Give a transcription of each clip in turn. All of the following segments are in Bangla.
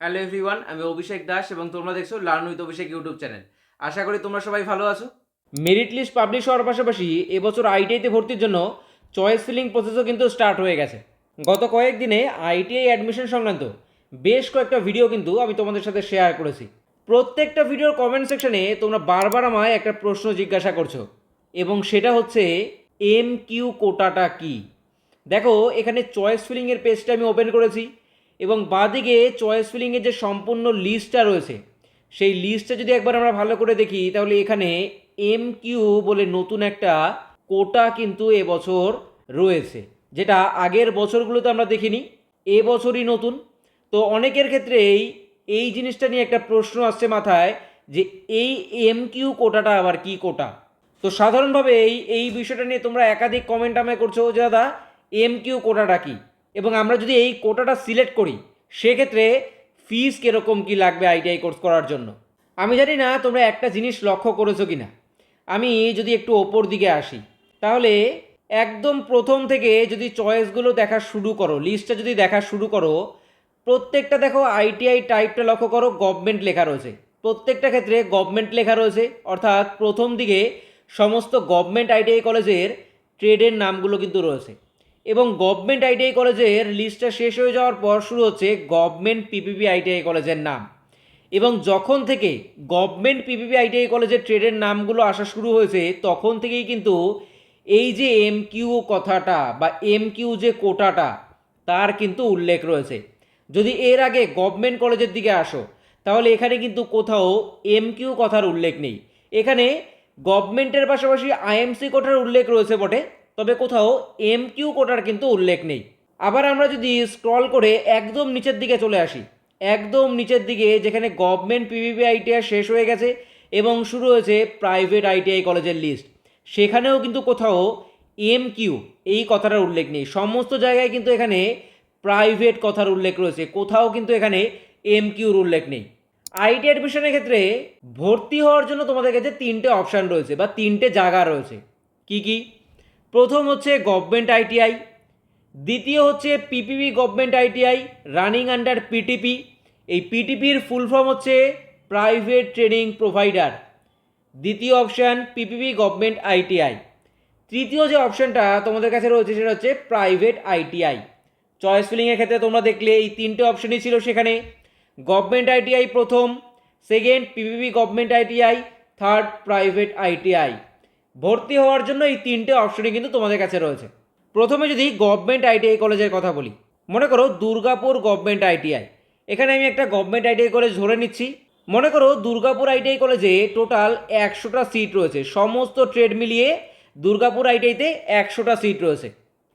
হ্যালো এভরিওয়ান আমি অভিষেক দাস এবং তোমরা দেখছ learn with Abhishek YouTube channel. আশা করি তোমরা সবাই ভালো আছো। মেরিট লিস্ট পাবলিশ হওয়ার পাশাপাশি এবছর আইটিআইতে ভর্তির জন্য চয়েস ফিলিং প্রসেসও কিন্তু স্টার্ট হয়ে গেছে। গত কয়েকদিনে আইটিআই অ্যাডমিশন সংক্রান্ত বেশ কয়েকটা ভিডিও কিন্তু আমি তোমাদের সাথে শেয়ার করেছি। প্রত্যেকটা ভিডিওর কমেন্ট সেকশনে তোমরা বারবার আমায় একটা প্রশ্ন জিজ্ঞাসা করছ এবং সেটা হচ্ছে এম কিউ কোটাটা কী? দেখো, এখানে চয়েস ফিলিংয়ের পেজটা আমি ওপেন করেছি। এবং বাঁদিকে চয়েস ফিলিংয়ের যে সম্পূর্ণ লিস্টটা রয়েছে, সেই লিস্টটা যদি একবার আমরা ভালো করে দেখি, তাহলে এখানে এম কিউ বলে নতুন একটা কোটা কিন্তু এবছর রয়েছে, যেটা আগের বছরগুলোতে আমরা দেখিনি, এবছরই নতুন। তো অনেকের ক্ষেত্রেই এই জিনিসটা নিয়ে একটা প্রশ্ন আসছে মাথায় যে এই এম কিউ কোটাটা আবার কি কোটা? তো সাধারণভাবে এই এই বিষয়টা নিয়ে তোমরা একাধিক কমেন্ট আমায় করছ যে, দাদা এম কিউ কোটাটা কি? এবং আমরা যদি এই কোটাটা সিলেক্ট করি, সেক্ষেত্রে ফিস কীরকম কি লাগবে আইটিআই কোর্স করার জন্য? আমি জানি না তোমরা একটা জিনিস লক্ষ্য করেছ কি না আমি যদি একটু ওপর দিকে আসি, তাহলে একদম প্রথম থেকে যদি চয়েসগুলো দেখা শুরু করো লিস্টটা যদি দেখা শুরু করো, প্রত্যেকটা দেখো আইটিআই টাইপটা লক্ষ্য করো গভর্নমেন্ট লেখা রয়েছে। প্রত্যেকটা ক্ষেত্রে গভর্নমেন্ট লেখা রয়েছে, অর্থাৎ প্রথম দিকে সমস্ত গভর্নমেন্ট আইটিআই কলেজের ট্রেডের নামগুলো কিন্তু রয়েছে। এবং গভর্নমেন্ট আইটিআই কলেজের লিস্টটা শেষ হয়ে যাওয়ার পর শুরু হচ্ছে গভর্নমেন্ট পিপিপি আইটিআই কলেজের নাম। এবং যখন থেকে গভর্নমেন্ট পিপিপি আইটিআই কলেজের ট্রেডের নামগুলো আসা শুরু হয়েছে, তখন থেকেই কিন্তু এই যে এম কিউ কথাটা বা এম কিউ যে কোটাটা, তার কিন্তু উল্লেখ রয়েছে। যদি এর আগে গভর্নমেন্ট কলেজের দিকে আসো, তাহলে এখানে কিন্তু কোথাও এম কিউ কথার উল্লেখ নেই। এখানে গভর্নমেন্টের পাশাপাশি আইএমসি কোটার উল্লেখ রয়েছে বটে। তবে কোথাও এম কিউ কোটার কিন্তু উল্লেখ নেই। আবার আমরা যদি স্ক্রল করে একদম নিচের দিকে চলে আসি, একদম নিচের দিকে যেখানে গভর্নমেন্ট পিভিপি আইটিআই শেষ হয়ে গেছে এবং শুরু হয়েছে প্রাইভেট আইটিআই কলেজের লিস্ট সেখানেও কিন্তু কোথাও এম কিউ এই কথাটার উল্লেখ নেই। সমস্ত জায়গায় কিন্তু এখানে প্রাইভেট কথার উল্লেখ রয়েছে, কোথাও কিন্তু এখানে এম কিউর উল্লেখ নেই। আইটি অ্যাডমিশনের ক্ষেত্রে ভর্তি হওয়ার জন্য তোমাদের কাছে তিনটে অপশান রয়েছে বা তিনটে জায়গা রয়েছে। কি কি? প্রথম হচ্ছে গভর্নমেন্ট আইটিআই দ্বিতীয় হচ্ছে PPP government ITI running under PTP এই পিটিপির ফুল ফর্ম হচ্ছে প্রাইভেট ট্রেনিং প্রোভাইডার দ্বিতীয় অপশান পিপিপি গভর্নমেন্ট আইটিআই তৃতীয় যে অপশানটা তোমাদের কাছে রয়েছে সেটা হচ্ছে প্রাইভেট আইটিআই চয়েস ফিলিংয়ের ক্ষেত্রে তোমরা দেখলে এই তিনটে অপশনই ছিল সেখানে। গভর্নমেন্ট আইটিআই প্রথম second PPP government ITI third private ITI ভর্তি হওয়ার জন্য এই তিনটে অপশনই কিন্তু তোমাদের কাছে রয়েছে। প্রথমে যদি গভর্নমেন্ট আইটিআই কলেজের কথা বলি, মনে করো দুর্গাপুর গভর্নমেন্ট আইটিআই এখানে আমি একটা গভর্নমেন্ট আইটিআই কলেজ ধরে নিচ্ছি। মনে করো দুর্গাপুর আইটিআই কলেজে টোটাল একশোটা সিট রয়েছে। সমস্ত ট্রেড মিলিয়ে দুর্গাপুর আইটিআইতে একশোটা সিট রয়েছে।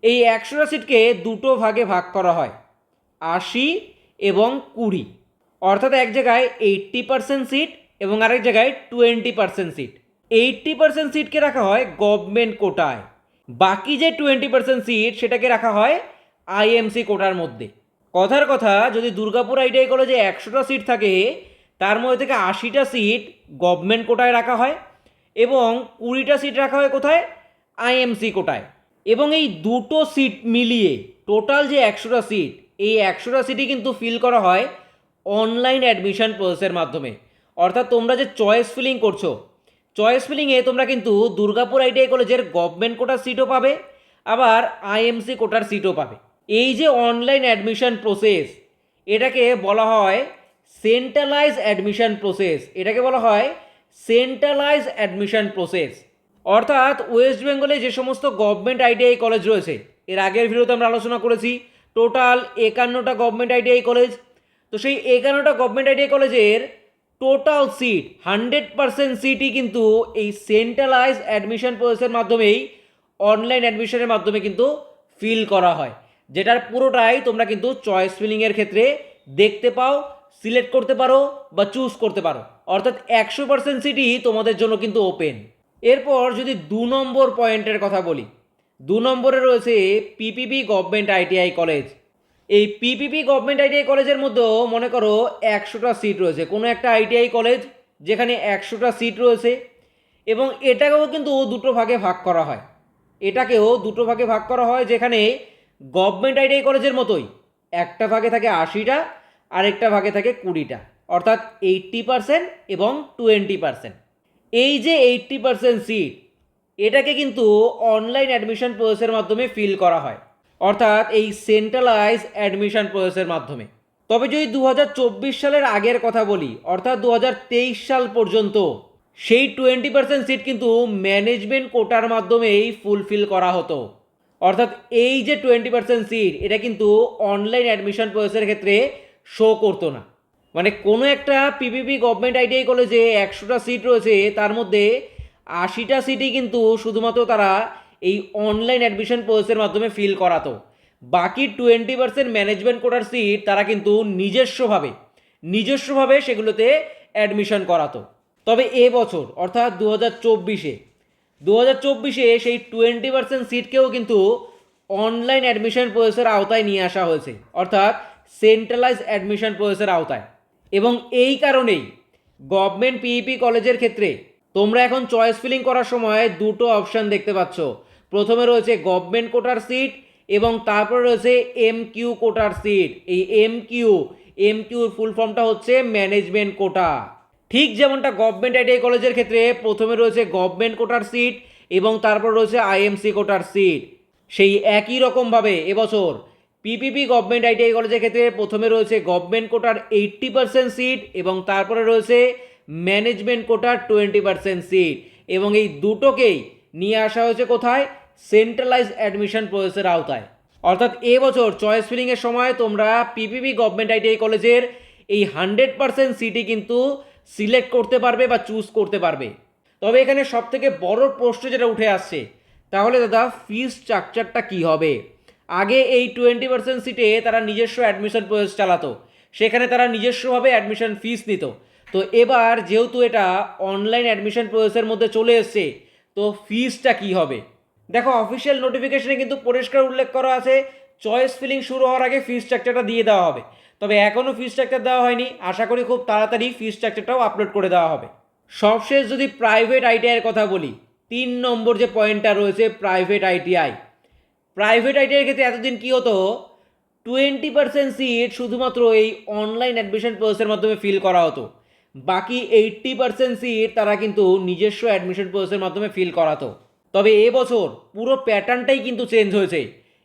এই একশোটা সিটকে দুটো ভাগে ভাগ করা হয়, আশি এবং কুড়ি। অর্থাৎ এক জায়গায় এইট্টি পার্সেন্ট সিট এবং আরেক জায়গায় twenty percent seat eighty percent সিটকে রাখা হয় গভর্নমেন্ট কোটায়। বাকি যে টোয়েন্টি পার্সেন্ট সিট সেটাকে রাখা হয় আইএমসি কোটার মধ্যে। কথার কথা, যদি দুর্গাপুর আইটিআই কলেজে একশোটা সিট থাকে, তার মধ্যে থেকে আশিটা সিট গভর্নমেন্ট কোটায় রাখা হয় এবং কুড়িটা সিট রাখা হয় কোথায়? আইএমসি কোটায়। এবং এই দুটো সিট মিলিয়ে টোটাল যে একশোটা সিট এই একশোটা সিটই কিন্তু ফিল করা হয় অনলাইন অ্যাডমিশন প্রসেসের মাধ্যমে। অর্থাৎ তোমরা যে চয়েস ফিলিং করছ চয়েস ফিলিংয়ে তোমরা কিন্তু দুর্গাপুর আইটিআই কলেজের গভর্নমেন্ট কোটার সিটও পাবে, আবার আইএমসি কোটার সিটও পাবে। এই যে অনলাইন অ্যাডমিশন প্রসেস এটাকে বলা হয় সেন্ট্রালাইজ অ্যাডমিশন প্রসেস এটাকে বলা হয় সেন্ট্রালাইজ অ্যাডমিশন প্রসেস অর্থাৎ ওয়েস্ট বেঙ্গলে যে সমস্ত গভর্নমেন্ট আইটিআই কলেজ রয়েছে, এর আগের ভিডিওতে আমরা আলোচনা করেছি টোটাল একান্নটা গভর্নমেন্ট আইটিআই কলেজ তো সেই একান্নটা গভর্নমেন্ট আইটিআই কলেজের টোটাল সিট হান্ড্রেড পার্সেন্ট সিটই কিন্তু এই সেন্ট্রালাইজ অ্যাডমিশন প্রসেসের মাধ্যমেই অনলাইন অ্যাডমিশনের মাধ্যমে কিন্তু ফিল করা হয়। যেটার পুরোটাই তোমরা কিন্তু চয়েস ফিলিংয়ের ক্ষেত্রে দেখতে পাও সিলেক্ট করতে পারো বা চুজ করতে পারো। অর্থাৎ একশো পার্সেন্ট সিটই তোমাদের জন্য কিন্তু ওপেন এরপর যদি দু নম্বর পয়েন্টের কথা বলি, দু নম্বরে রয়েছে পিপিপি গভর্নমেন্ট আইটিআই কলেজ এই পিপিপি গভর্নমেন্ট আইটিআই কলেজের মধ্যেও, মনে করো, একশোটা সিট রয়েছে। কোনো একটা আইটিআই কলেজ যেখানে একশোটা সিট রয়েছে এবং এটাকেও কিন্তু দুটো ভাগে ভাগ করা হয়। এটাকেও দুটো ভাগে ভাগ করা হয় যেখানে গভর্নমেন্ট আইটিআই কলেজের মতোই একটা ভাগে থাকে আশিটা, আরেকটা ভাগে থাকে কুড়িটা। অর্থাৎ এইট্টি পার্সেন্ট এবং টোয়েন্টি পার্সেন্ট এই যে এইট্টি পার্সেন্ট সিট এটাকে কিন্তু অনলাইন অ্যাডমিশন প্রসেসের মাধ্যমে ফিল করা হয়। অর্থাৎ এই সেন্ট্রালাইজ অ্যাডমিশন প্রসেসের মাধ্যমে। তবে যদি দু হাজার চব্বিশ সালের আগের কথা বলি, অর্থাৎ দু হাজার তেইশ সাল পর্যন্ত, সেই টোয়েন্টি পার্সেন্ট সিট কিন্তু ম্যানেজমেন্ট কোটার মাধ্যমেই ফুলফিল করা হতো। অর্থাৎ এই যে টোয়েন্টি পার্সেন্ট সিট এটা কিন্তু অনলাইন অ্যাডমিশন প্রসেসের ক্ষেত্রে শো করতো না। মানে কোনো একটা পিপিপি গভর্নমেন্ট আইটিআই কলেজে একশোটা সিট রয়েছে, তার মধ্যে আশিটা সিটই কিন্তু শুধুমাত্র তারা এই অনলাইন অ্যাডমিশন প্রসেসের মাধ্যমে ফিল করাতো। বাকি টোয়েন্টি পার্সেন্ট ম্যানেজমেন্ট কোটার সিট তারা কিন্তু নিজস্বভাবে নিজস্বভাবে সেগুলোতে অ্যাডমিশন করাতো। তবে এ বছর, অর্থাৎ দু হাজার চব্বিশে দু হাজার চব্বিশে সেই টোয়েন্টি পার্সেন্ট সিটকেও কিন্তু অনলাইন অ্যাডমিশন প্রসেসের আওতায় নিয়ে আসা হয়েছে, অর্থাৎ সেন্ট্রালাইজ অ্যাডমিশন প্রসেসের আওতায়। এবং এই কারণেই গভর্নমেন্ট পিইপি কলেজের ক্ষেত্রে তোমরা এখন চয়েস ফিলিং করার সময় দুটো অপশান দেখতে পাচ্ছ। প্রথমে রয়েছে গভর্নমেন্ট কোটার সিট এবং তারপরে রয়েছে এম কিউ কোটার সিট এই এম কিউ এম কিউর ফুল ফর্মটা হচ্ছে ম্যানেজমেন্ট কোটা ঠিক যেমনটা গভর্নমেন্ট আইটিআই কলেজের ক্ষেত্রে প্রথমে রয়েছে গভর্নমেন্ট কোটার সিট এবং তারপর রয়েছে আইএমসি কোটার সিট সেই একই রকমভাবে এবছর পিপিপি গভর্নমেন্ট আইটিআই কলেজের ক্ষেত্রে প্রথমে রয়েছে গভর্নমেন্ট কোটার এইট্টি পার্সেন্ট সিট এবং তারপরে রয়েছে ম্যানেজমেন্ট কোটার টোয়েন্টি পার্সেন্ট সিট এবং এই দুটোকেই নিয়ে আসা হয়েছে কোথায়? সেন্ট্রালাইজ অ্যাডমিশন প্রসেসের আওতায়। অর্থাৎ এবছর চয়েস ফিলিংয়ের সময় তোমরা পিপিপি গভর্নমেন্ট আইটিআই কলেজের এই হান্ড্রেড পার্সেন্ট সিটি কিন্তু সিলেক্ট করতে পারবে বা চুজ করতে পারবে। তবে এখানে সব থেকে বড় প্রশ্ন যেটা উঠে আসছে, তাহলে দাদা ফিস স্ট্রাকচারটা কী হবে? আগে এই টোয়েন্টি পার্সেন্ট সিটে তারা নিজস্ব অ্যাডমিশন প্রসেস চালাতো, সেখানে তারা নিজস্বভাবে অ্যাডমিশন ফিস নিত। তো এবার যেহেতু এটা অনলাইন অ্যাডমিশন প্রসেসের মধ্যে চলে এসছে, তো ফিসটা কী হবে? দেখো অফিসিয়াল নোটিফিকেশনে কিন্তু পরিষ্কার উল্লেখ করা আছে চয়েস ফিলিং শুরু হওয়ার আগে ফিস স্ট্রাকচারটা দিয়ে দেওয়া হবে। তবে এখনও ফিস স্ট্রাকচার দেওয়া হয়নি, আশা করি খুব তাড়াতাড়ি ফিস স্ট্রাকচারটাও আপলোড করে দেওয়া হবে। সবশেষ যদি প্রাইভেট আইটিআইয়ের কথা বলি, তিন নম্বর যে পয়েন্টটা রয়েছে প্রাইভেট আইটিআই প্রাইভেট আইটিআইয়ের ক্ষেত্রে এতদিন কী হতো? টোয়েন্টি পার্সেন্ট সিট শুধুমাত্র এই অনলাইন অ্যাডমিশন প্রসেসের মাধ্যমে ফিল করা হতো। বাকি এইট্টি পার্সেন্ট সিট তারা কিন্তু নিজস্ব অ্যাডমিশন প্রসেসের মাধ্যমে ফিল করাতো। তবে এবছর পুরো প্যাটার্নটাই কিন্তু চেঞ্জ হয়েছে।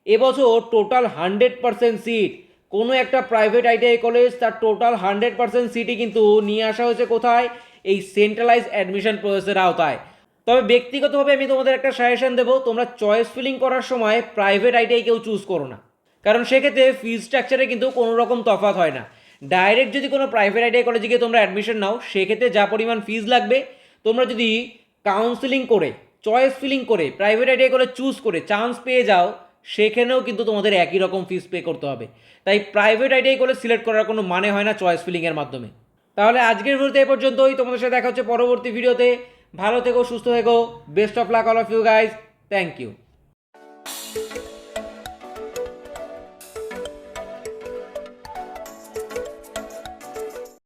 এবছর টোটাল হান্ড্রেড পার্সেন্ট সিট কোনো একটা প্রাইভেট আইটিআই কলেজ তার টোটাল হান্ড্রেড পার্সেন্ট সিটই কিন্তু নিয়ে আসা হয়েছে কোথায়? এই সেন্ট্রালাইজ অ্যাডমিশন প্রসেসের আওতায়। তবে ব্যক্তিগতভাবে আমি তোমাদের একটা সাজেশন দেবো, তোমরা চয়েস ফিলিং করার সময় প্রাইভেট আইটিআই কেউ চুজ করো না। কারণ সেক্ষেত্রে ফিজ স্ট্রাকচারে কিন্তু কোনো রকম তফাৎ হয় না। ডাইরেক্ট যদি কোনো প্রাইভেট আইটিআই কলেজে গিয়ে তোমরা অ্যাডমিশন নাও, সেক্ষেত্রে যা পরিমাণ ফিজ লাগবে, তোমরা যদি কাউন্সিলিং করে চয়েস ফিলিং করে প্রাইভেট আইটিআই করে চুজ করে চান্স পেয়ে যাও, সেখানেও কিন্তু তোমাদের একই রকম ফিস পে করতে হবে। তাই প্রাইভেট আইটিআই করে সিলেক্ট করার কোনো মানে হয় না চয়েস ফিলিংয়ের মাধ্যমে। তাহলে আজকের ভিডিওতে এ পর্যন্তই। তোমাদের সাথে দেখা হচ্ছে পরবর্তী ভিডিওতে। ভালো থেকো, সুস্থ থেকো। Best of luck all of you guys thank you